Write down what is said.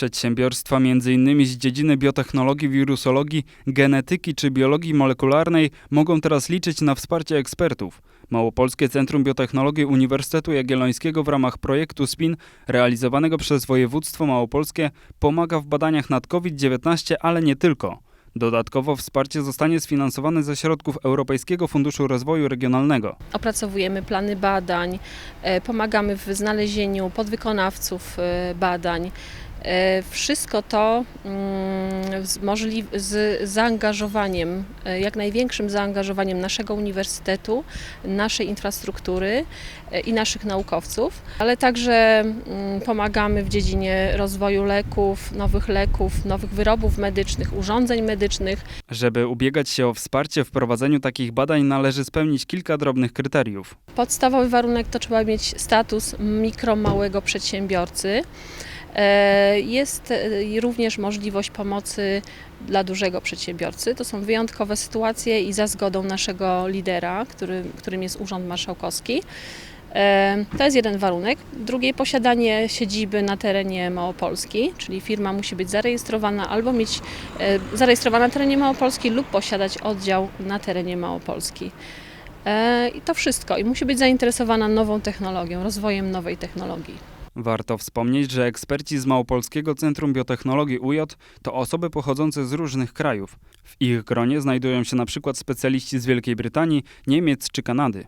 Przedsiębiorstwa m.in. z dziedziny biotechnologii, wirusologii, genetyki czy biologii molekularnej mogą teraz liczyć na wsparcie ekspertów. Małopolskie Centrum Biotechnologii Uniwersytetu Jagiellońskiego w ramach projektu SPIN realizowanego przez województwo małopolskie pomaga w badaniach nad COVID-19, ale nie tylko. Dodatkowo wsparcie zostanie sfinansowane ze środków Europejskiego Funduszu Rozwoju Regionalnego. Opracowujemy plany badań, e, pomagamy w znalezieniu podwykonawców e, badań. E, Wszystko to mm, z, z zaangażowaniem, e, jak największym zaangażowaniem naszego uniwersytetu, naszej infrastruktury e, i naszych naukowców, ale także mm, pomagamy w dziedzinie rozwoju leków, nowych leków, nowych wyrobów medycznych, urządzeń medycznych, Żeby ubiegać się o wsparcie w prowadzeniu takich badań, należy spełnić kilka drobnych kryteriów. Podstawowy warunek to trzeba mieć status mikro, małego przedsiębiorcy. E, Jest e, również możliwość pomocy dla dużego przedsiębiorcy. To są wyjątkowe sytuacje i za zgodą naszego lidera, który, którym jest Urząd Marszałkowski. E, To jest jeden warunek. Drugi, posiadanie siedziby na terenie Małopolski, czyli firma musi być zarejestrowana albo mieć zarejestrowana na terenie Małopolski lub posiadać oddział na terenie Małopolski. I to wszystko. I musi być zainteresowana nową technologią, rozwojem nowej technologii. Warto wspomnieć, że eksperci z Małopolskiego Centrum Biotechnologii UJ to osoby pochodzące z różnych krajów. W ich gronie znajdują się na przykład specjaliści z Wielkiej Brytanii, Niemiec czy Kanady.